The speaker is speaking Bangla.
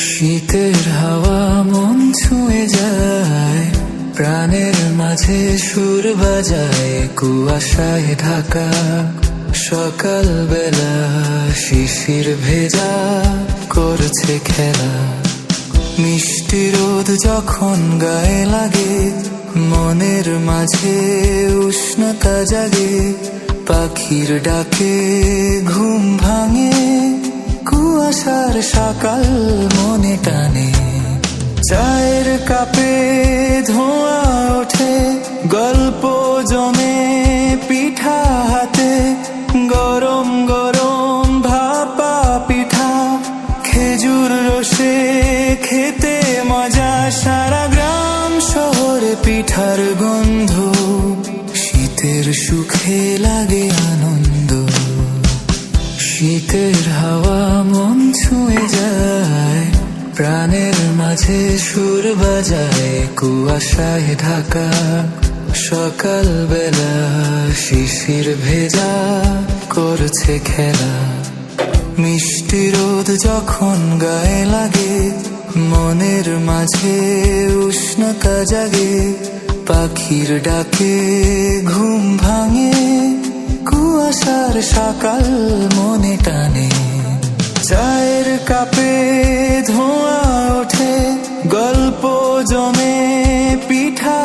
শীতের হাওয়া মন ছুঁয়ে যায়, প্রাণের মাঝে সুর বাজায় কুয়াশায় ঢাকা। সকাল বেলা শিশির ভেজা করছে খেলা। মিষ্টি রোদ যখন গায়ে লাগে, মনের মাঝে উষ্ণতা জাগে, পাখির ডাকে ঘুম ভাঙে। কুয়াশার সকাল মনে টানে। চায়ের কাপে ধোঁয়া ওঠে, গল্প জমে পিঠা হাতে। গরম গরম ভাপা পিঠা, খেজুর রসে খেতে মজা। সারা গ্রাম শহরে পিঠার গন্ধ, শীতের সুখে লাগে আনন্দ। শীতের হাওয়া মন ছুঁয়ে যায়, প্রাণের মাঝে সুর বাজায় কুয়াশায় ঢাকা। সকাল বেলা শিশির ভেজা করছে খেলা। মিষ্টি রোদ যখন গায়ে লাগে, মনের মাঝে উষ্ণতা জাগে, পাখির ডাকে ঘুম ভাঙে। কুয়াশার সকাল মনে টানে। চায়ের কাপে ধোঁয়া ওঠে গল্প জমে পিঠা